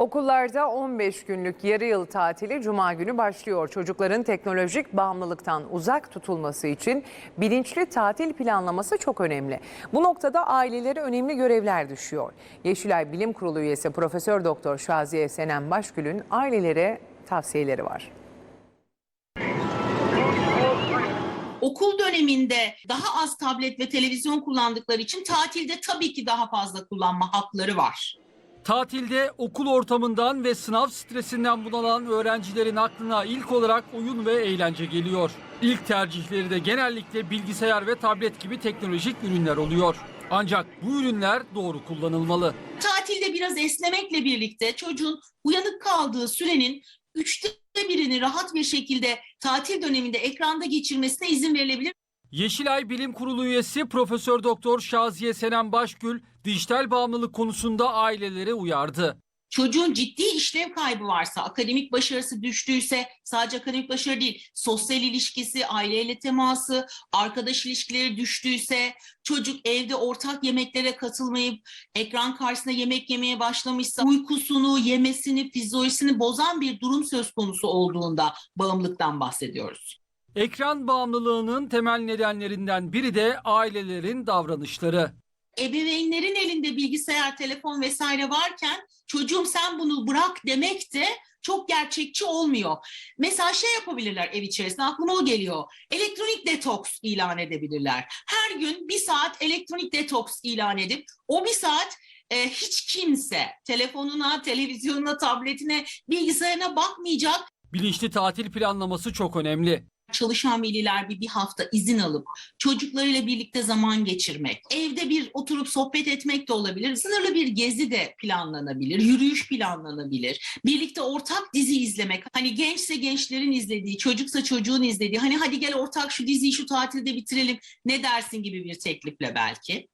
Okullarda 15 günlük yarı yıl tatili cuma günü başlıyor. Çocukların teknolojik bağımlılıktan uzak tutulması için bilinçli tatil planlaması çok önemli. Bu noktada ailelere önemli görevler düşüyor. Yeşilay Bilim Kurulu üyesi Profesör Doktor Şaziye Senem Başgül'ün ailelere tavsiyeleri var. okul döneminde daha az tablet ve televizyon kullandıkları için tatilde tabii ki daha fazla kullanma hakları var. Tatilde okul ortamından ve sınav stresinden bunalan öğrencilerin aklına ilk olarak oyun ve eğlence geliyor. İlk tercihleri de genellikle bilgisayar ve tablet gibi teknolojik ürünler oluyor. Ancak bu ürünler doğru kullanılmalı. Tatilde biraz esnemekle birlikte çocuğun uyanık kaldığı sürenin üçte birini rahat bir şekilde tatil döneminde ekranda geçirmesine izin verilebilir. Yeşilay Bilim Kurulu üyesi Profesör Doktor Şaziye Senem Başgül dijital bağımlılık konusunda ailelere uyardı. Çocuğun ciddi işlev kaybı varsa, akademik başarısı düştüyse sadece akademik başarı değil, sosyal ilişkisi, aileyle teması, arkadaş ilişkileri düştüyse, çocuk evde ortak yemeklere katılmayıp ekran karşısında yemek yemeye başlamışsa, uykusunu, yemesini, fizyolojisini bozan bir durum söz konusu olduğunda bağımlılıktan bahsediyoruz. Ekran bağımlılığının temel nedenlerinden biri de ailelerin davranışları. ebeveynlerin elinde bilgisayar, telefon vesaire varken çocuğum sen bunu bırak demek de çok gerçekçi olmuyor. Mesela şey yapabilirler ev içerisinde aklıma o geliyor. Elektronik detoks ilan edebilirler. Her gün bir saat elektronik detoks ilan edip o bir saat e, hiç kimse telefonuna, televizyonuna, tabletine, bilgisayarına bakmayacak Bilinçli tatil planlaması çok önemli. Çalışan veliler bir, bir hafta izin alıp çocuklarıyla birlikte zaman geçirmek, evde bir oturup sohbet etmek de olabilir, sınırlı bir gezi de planlanabilir, yürüyüş planlanabilir, birlikte ortak dizi izlemek, hani gençse gençlerin izlediği, çocuksa çocuğun izlediği, hani hadi gel ortak şu diziyi şu tatilde bitirelim ne dersin gibi bir teklifle belki.